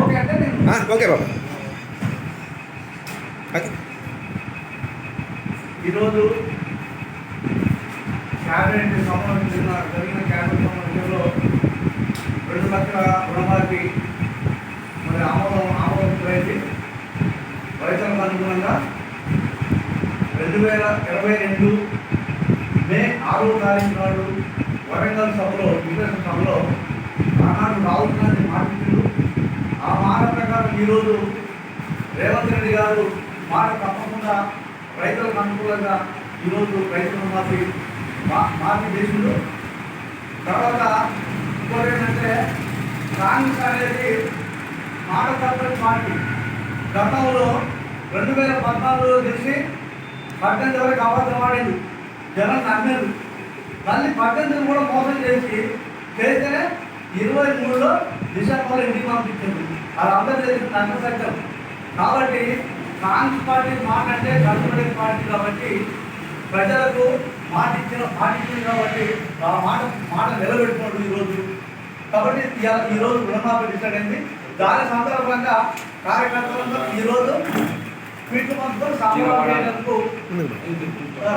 Okay అంటే బాబు ఈరోజు cabinet సంబంధించిన జరిగిన క్యాబినెట్ సమావేశంలో రెండు లక్షల రుణమాఫీ మరి ఆమోదం ఆమోదించబడింది రైతులకు అనుగుణంగా రెండు వేల ఇరవై రెండు మే ఆరో తారీఖు నాడు వరంగల్ సభలో విశ్లేషణ సభలో ఆనాడు రాహుల్ గాంధీ మాట్లాడుతూ ఆ మాట ప్రకారం ఈరోజు రేవంత్ రెడ్డి గారు మాట తప్పకుండా రైతులకు అనుకూలంగా ఈరోజు రైతులు మాఫీ మా మాఫీ చేసిండు. తర్వాత ఇంకోటి ఏంటంటే కాంగ్రెస్ అనేది మాట తప్పని పార్టీ. గతంలో రెండు వేల పద్నాలుగులో తెలిసి పద్దెనిమిది వరకు అబద్ధం ఆడింది జనం నమ్మేది. మళ్ళీ పద్దెనిమిది కూడా మోసం చేసి చేస్తే ఇరవై మూడులో డిసెంబర్లో ఇంటికి పంపించింది తెలిసిన నమ్మ సత్యం కాబట్టి కాంగ్రెస్ పార్టీ మాట అంటే కన్సర్వేటివ్ పార్టీ కాబట్టి ప్రజలకు మాట ఇచ్చిన మాట ఇచ్చింది కాబట్టి ఆ మాట మాట నిలబెట్టుకోండి ఈరోజు. కాబట్టి ఈరోజు రుణమాఫీ డిసైడ్ అయింది. దాని సందర్భంగా కార్యకర్తలందరూ ఈరోజు వీటి సంబరాలు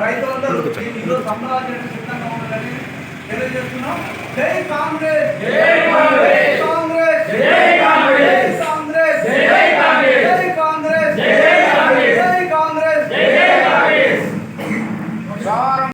రైతులందరూ ఈ- ఈరోజు సంబరాలు చేయడానికి సిద్ధంగా ఉన్నారని తెలియజేస్తున్నాం జై కాంగ్రెస్! జై కాంగ్రెస్!